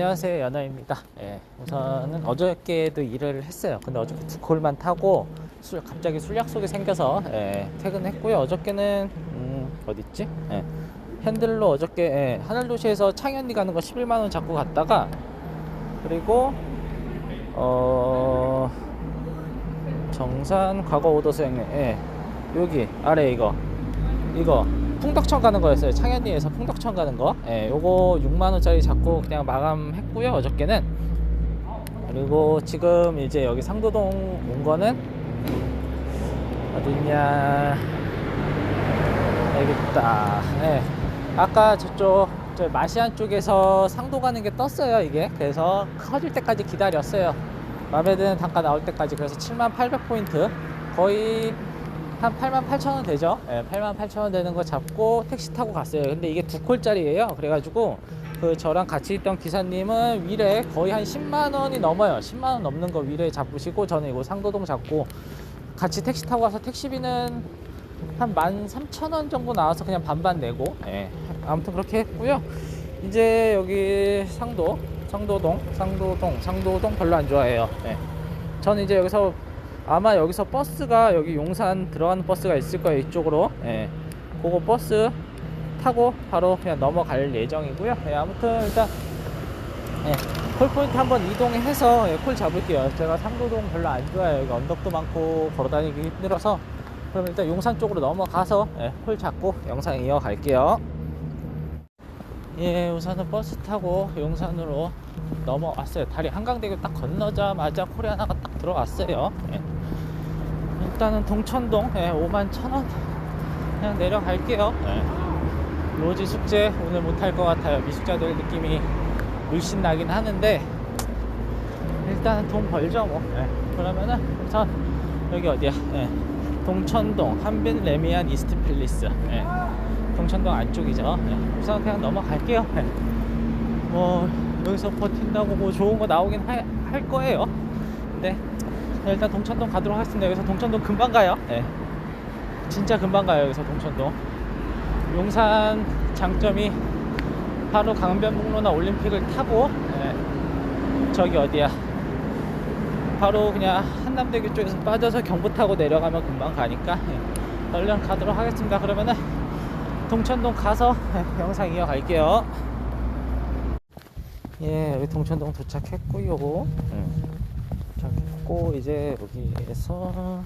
안녕하세요 연아입니다. 예, 우선은 어저께도 일을 했어요. 근데 어저께 두 콜만 타고 술, 갑자기 술 약속이 생겨서 예, 퇴근했고요. 어저께는 음, 어디 있지? 예, 핸들로 어저께 예, 하늘도시에서 창현리 가는 거 11만 원 잡고 갔다가 그리고 어 정산 과거 형님 예, 여기 아래 이거 이거 풍덕천 가는 거였어요. 창현리에서 풍덕천 가는 거. 예, 요거 6만 원짜리 잡고 그냥 마감했고요. 어저께는. 그리고 지금 이제 여기 상도동 온 거는 어딨냐? 여기 있다. 예. 아까 저쪽 저 마시안 쪽에서 상도 가는 게 떴어요, 이게. 그래서 커질 때까지 기다렸어요. 마음에 드는 단가 나올 때까지 그래서 7만 800포인트 거의 한 8만 8천 원 되죠. 예, 8만 8천 원 되는 거 잡고 택시 타고 갔어요. 근데 이게 두 콜짜리예요. 그래가지고 그 저랑 같이 있던 기사님은 위례 거의 한 10만 원이 넘어요. 10만 원 넘는 거 위례 잡으시고 저는 이거 상도동 잡고 같이 택시 타고 가서 택시비는 한 13,000원 정도 나와서 그냥 반반 내고 예, 아무튼 그렇게 했고요. 이제 여기 상도 상도동 상도동 상도동 별로 안 좋아해요. 예. 저는 이제 여기서 아마 여기서 버스가 여기 용산 들어가는 버스가 있을 거예요 이쪽으로. 예. 그거 버스 타고 바로 그냥 넘어갈 예정이고요. 예, 아무튼 일단 예, 콜포인트 한번 이동해서 예, 콜 잡을게요. 제가 상도동 별로 안 좋아해요. 여기 언덕도 많고 걸어다니기 힘들어서. 그럼 일단 용산 쪽으로 넘어가서 예, 콜 잡고 영상 이어갈게요 예 우선은 버스 타고 용산으로 넘어왔어요 다리 한강대교 딱 건너자마자 하나가 딱 들어왔어요 예. 일단은 동천동 예, 5만 천원 그냥 내려갈게요 예. 로지 숙제 오늘 못할 것 같아요 미숙자들 느낌이 물씬 나긴 하는데 일단은 돈 벌죠 뭐 예. 그러면은 우선 여기 어디야 예. 동천동 한빈 레미안 이스트 필리스 예. 동천동 안쪽이죠 예. 우선 그냥 넘어갈게요 예. 뭐 여기서 버틴다고 뭐 좋은 거 나오긴 하- 할 거예요 근데 네, 일단 동천동 가도록 하겠습니다. 여기서 동천동 금방 가요. 네. 진짜 금방 가요. 여기서 동천동. 용산 장점이 바로 강변북로나 올림픽을 타고 네. 저기 어디야? 바로 그냥 한남대교 쪽에서 빠져서 경부 타고 내려가면 금방 가니까 네. 얼른 가도록 하겠습니다. 그러면은 동천동 가서 네, 영상 이어갈게요. 예, 여기 동천동 도착했고요. 음. 도착했고 이제 여기에서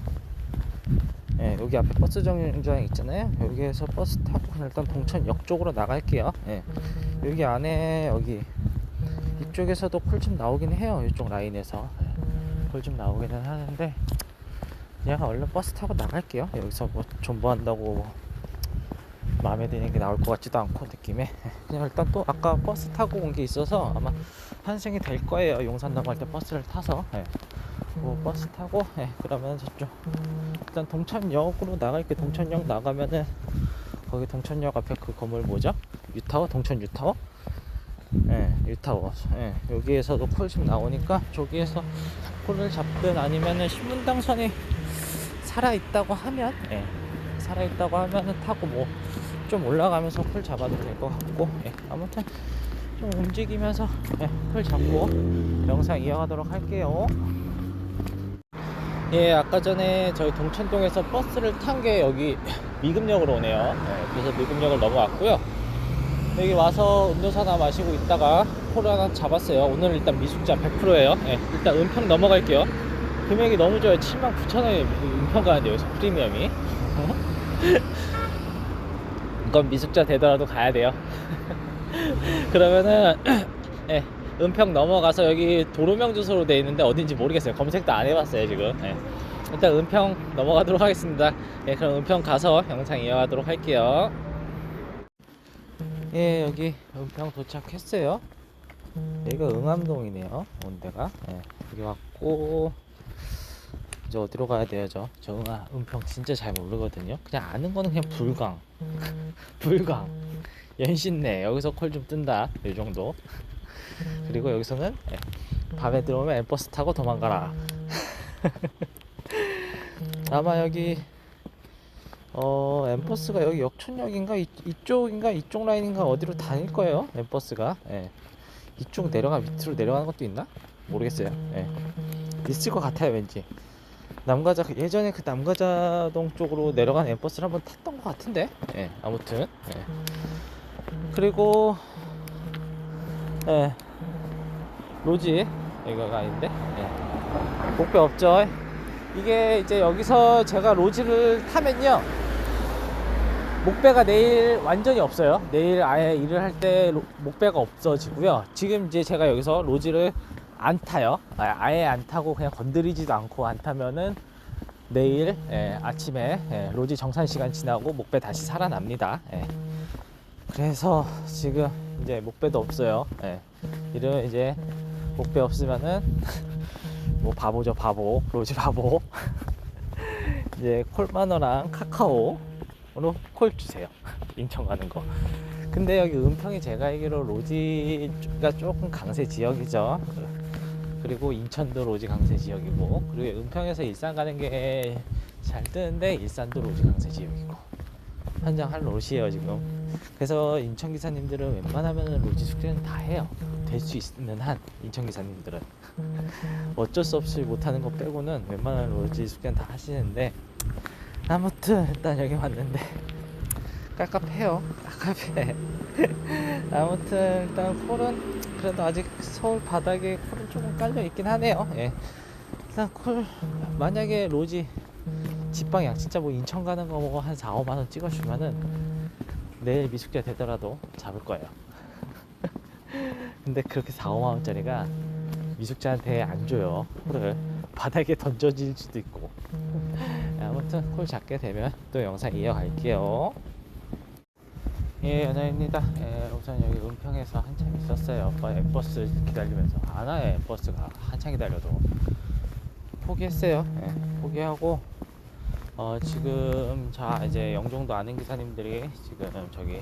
예, 여기 앞에 버스 정류장 있잖아요. 여기에서 버스 타고 일단 동천역 쪽으로 나갈게요. 예. 여기 안에 여기 이쪽에서도 콜좀 나오긴 해요. 이쪽 라인에서 예. 콜좀 나오기는 하는데 그냥 얼른 버스 타고 나갈게요. 여기서 뭐 존버한다고 마음에 드는 게 나올 것 같지도 않고 느낌에 예. 그냥 일단 또 아까 버스 타고 온 게 있어서 아마 환승이 될 거예요. 용산 넘어갈 때 버스를 타서 예. 뭐 버스 타고 예, 그러면 저쪽 일단 동천역으로 나갈게 동천역 나가면은 거기 동천역 앞에 그 건물 뭐죠? 유타워 동천 유타워 예 유타워 예 여기에서도 콜 좀 나오니까 저기에서 콜을 잡든 아니면은 신문당선이 살아 있다고 하면 예 살아 있다고 하면은 타고 뭐 좀 올라가면서 콜 잡아도 될 것 같고 예 아무튼 좀 움직이면서 예, 콜 잡고 영상 이어가도록 할게요. 예, 아까 전에 저희 동천동에서 버스를 탄 게 여기 미금역으로 오네요. 예, 그래서 미금역을 넘어왔고요. 여기 와서 음료수 하나 마시고 있다가 콜 하나 잡았어요. 오늘 일단 미숙자 100%예요. 예, 일단 은평 넘어갈게요. 금액이 너무 좋아요. 79,000원에 은평 가는데 여기서 프리미엄이. 이건 미숙자 되더라도 가야 돼요. 그러면은 예, 은평 넘어가서 여기 도로명 주소로 돼 있는데 어딘지 모르겠어요. 검색도 안 해봤어요 지금. 예. 일단 은평 넘어가도록 하겠습니다. 예, 그럼 은평 가서 영상 이어가도록 할게요. 예, 여기 은평 도착했어요. 여기가 응암동이네요. 온 데가. 예, 여기 왔고 이제 어디로 가야 돼요, 저? 저 응아, 은평 진짜 잘 모르거든요. 그냥 아는 거는 그냥 불강, 불강. 연신내 여기서 콜 좀 뜬다 이 정도 그리고 여기서는 예, 밤에 들어오면 엠버스 타고 도망가라 아마 여기 어 엠버스가 여기 역촌역인가 이, 이쪽인가 이쪽 라인인가 어디로 다닐 거예요 엠버스가 예. 이쪽 내려가 밑으로 내려가는 것도 있나? 모르겠어요. 예. 있을 것 같아요, 왠지. 남가자 예전에 그 남가자동 쪽으로 내려간 엠버스를 한번 탔던 것 같은데. 예. 아무튼. 예. 그리고 예. 로지 여기가 아닌데. 예. 목배 없죠. 이게 이제 여기서 제가 로지를 타면요. 목배가 내일 완전히 없어요. 내일 아예 일을 할 때 목배가 없어지고요. 지금 이제 제가 여기서 로지를 안 타요. 아, 아예 안 타고 그냥 건드리지도 않고 안 타면은 내일 예, 아침에 예, 로지 정산 시간 지나고 목배 다시 살아납니다. 예. 그래서 지금 이제 목배도 없어요. 예. 이러면 이제 목배 없으면은 뭐 바보죠 바보 로지 바보 이제 콜마너랑 카카오 으로 콜 주세요. 인천 가는 거. 근데 여기 은평이 제가 알기로 로지가 조금 강세 지역이죠. 그리고 인천도 로지 강세 지역이고, 그리고 은평에서 일산 가는 게 잘 뜨는데 일산도 로지 강세 지역이고. 한장 할 로시예요 지금. 그래서 인천 기사님들은 웬만하면 로지 숙제는 다 해요. 될 수 있는 한 인천 기사님들은 어쩔 수 없이 못하는 거 빼고는 웬만한 로지 숙제는 다 하시는데 아무튼 일단 여기 왔는데 깝깝해요 깝깝해 아무튼 일단 콜은 그래도 아직 서울 바닥에 콜은 조금 깔려 있긴 하네요 예. 일단 콜 만약에 로지 집방향 진짜 뭐 인천 가는 거 뭐 한 4, 5만 원 찍어주면은 내일 미숙제 되더라도 잡을 거예요 근데 그렇게 4, 5만 원짜리가 미숙자한테 안 줘요 콜을 바닥에 던져질 수도 있고 아무튼 콜 잡게 되면 또 영상 이어갈게요. 예, 연아입니다. 예, 우선 여기 은평에서 한참 있었어요. 어, 엠버스 기다리면서. 안 와요, 엠버스가. 한참 기다려도. 포기했어요. 예, 포기하고, 어, 지금, 자, 이제 영종도 아는 기사님들이 지금 저기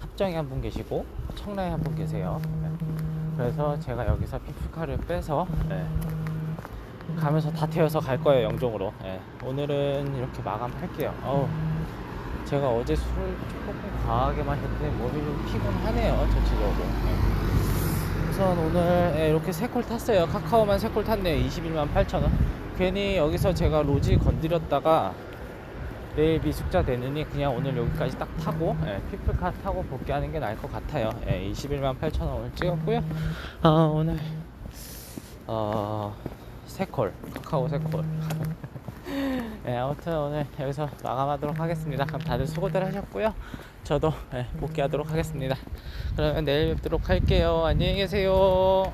합정에 한 분 계시고, 청라에 한 분 계세요. 예. 그래서 제가 여기서 피플카를 빼서, 예, 가면서 다 태워서 갈 거예요 영종으로 예. 오늘은 이렇게 마감할게요 어우 제가 어제 술을 조금 과하게 마셨는데 몸이 좀 피곤하네요 전체적으로 예. 우선 오늘 예, 이렇게 세 콜 탔어요. 카카오만 세 콜 탔네요. 21만 8천원. 괜히 여기서 제가 로지 건드렸다가 내일 미숙자 되느니 그냥 오늘 여기까지 딱 타고 예, 피플카 타고 복귀하는 게 나을 것 같아요. 예, 21만 8천원 오늘 찍었고요. 아 오늘 어 세콜 카카오 세콜 네, 아무튼 오늘 여기서 마감하도록 하겠습니다. 그럼 다들 수고들 하셨고요. 저도 네, 복귀하도록 하겠습니다. 그러면 내일 뵙도록 할게요. 안녕히 계세요.